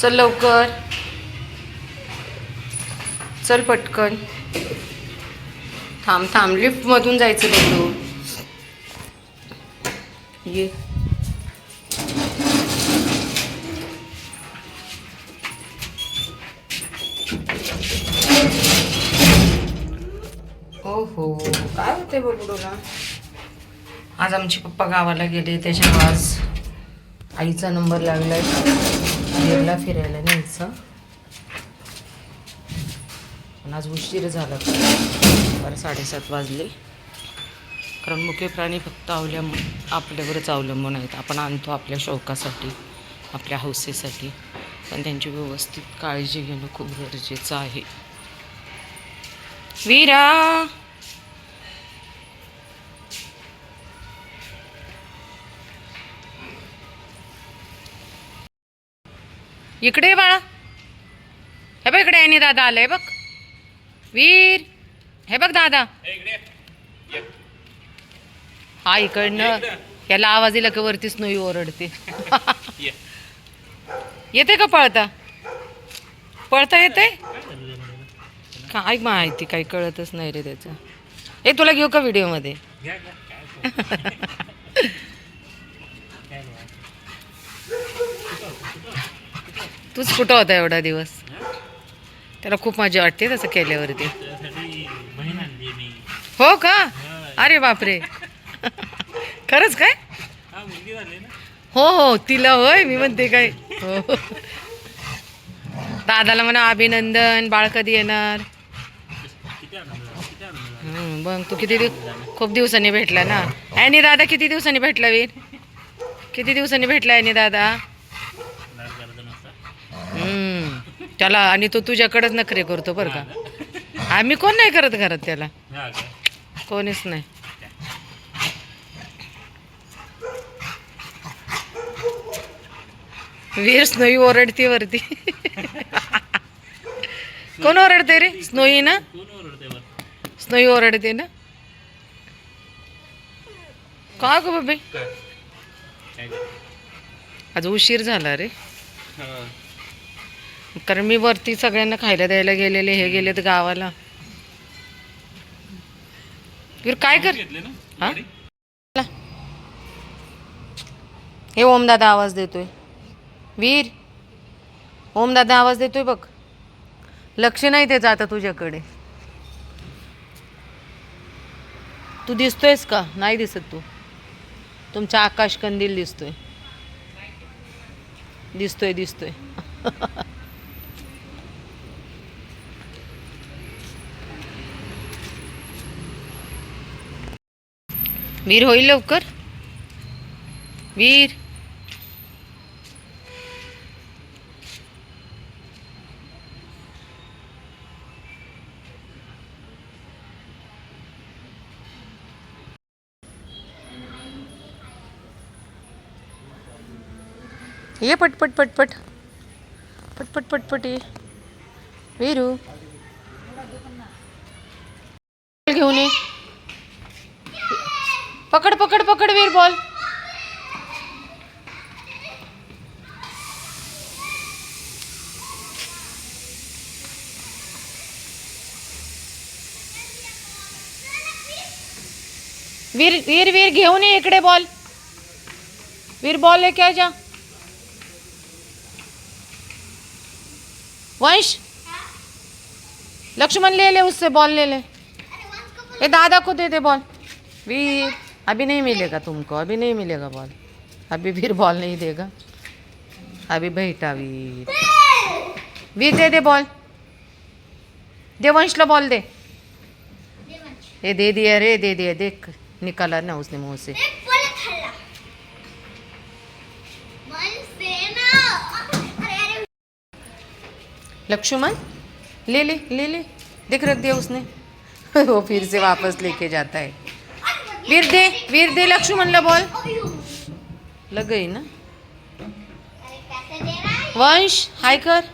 चल लवकर. चल पटकन. थांब थांब. लिफ्टमधून जायचं बघू ये. ओहो काय होते बघडूला आज आमचे पप्पा गावाला गेले त्याच्या आज आईचा नंबर लागलाय. देवला फिरायला न्यायचं. पण आज उशीर झाला. बरं साडेसात वाजले. कारण मुख्य प्राणी फक्त अवलंबून आपल्यावरच अवलंबून आहेत. आपण आणतो आपल्या शौकासाठी आपल्या हौसेसाठी. पण त्यांची व्यवस्थित काळजी घेणं खूप गरजेचं आहे. वीरा! इकडे बाळा. हे बघ इकडे आणि दादा आलाय बघ. वीर हे बघ दादा. हा इकडनं याला आवाज दिला की वरतीच नोई ओरडते. येते का पळता? पळता येते? काय माहिती काही कळतच नाही रे त्याचं. ए तुला घेऊ का व्हिडिओमध्ये तूच कुठं होता एवढा दिवस? त्याला खूप मजा वाटते तसं केल्यावरती. हो का? अरे बापरे. खरंच काय? हो हो तिला होय मी म्हणते काय? हो. दादाला म्हणा अभिनंदन बाळ कधी येणार? बघ मग तू किती दिव खूप दिवसांनी भेटला ना. आणि दादा किती दिवसांनी भेटला वीर? किती दिवसांनी भेटला आणि दादा? त्याला आणि तो तुझ्याकडेच नखरे करतो बरं का. आम्ही कोण नाही करत घरात त्याला. कोणीच नाही. वीर स्नोई ओरडते वरती. कोण ओरडते रे? स्नोई ना? स्नोई ओरडते ना? का ग बाबे? आज उशीर झाला रे. कारण मी वरती सगळ्यांना खायला द्यायला गेलेले हे गेलेत गावाला. वीर काय कर हा? चला. हे ओम दादा आवाज देतोय. वीर ओम दादा आवाज देतोय बघ. लक्ष नाही त्याचं आता तुझ्याकडे. तू दिसतोयस का? नाही दिसत तू. तुमचा आकाश कंदील दिसतोय. दिसतोय दिसतोय. वीर होईल लवकर. वीर. ये पटपट पटपट पटपट पटपट ये. वीरू. घेऊन ये. पकड पकड पकड, वीर बॉल। वीर वीर वीर, घेऊन इकडे बॉल। वीर, बॉल लेके आ जा। वंश। लक्ष्मण ले ले उससे, बॉल ले ले। ये दादा को दे दे बॉल। वीर। अभी नहीं मिलेगा तुमको अभी नहीं मिलेगा बॉल अभी फिर बॉल नहीं देगा। अभी बैठा वीर। वीर दे दे बॉल दे वंशला बॉल दे। ये दे दिया रे दे दिया। देख निकाला ना उसने मुँह से। लक्ष्मण ले ले ले ले। देख रख दिया उसने। वो फिर से वापस लेके जाता है। वीर दे वीर दे लक्ष्मण ला बॉल. लग गई ना? वंश हाय कर.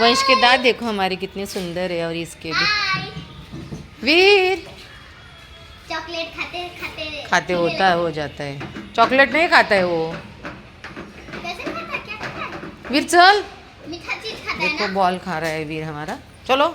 वंश के दांत देखो हमारे कितने सुंदर है और इसके भी. वीर. चॉकलेट खाते खाते खाते होता है. हो जाता है. चॉकलेट नहीं खाता है वो. वीर चल. मीठा चीज खाता देखो बॉल खा रहा है वीर हमारा. चलो.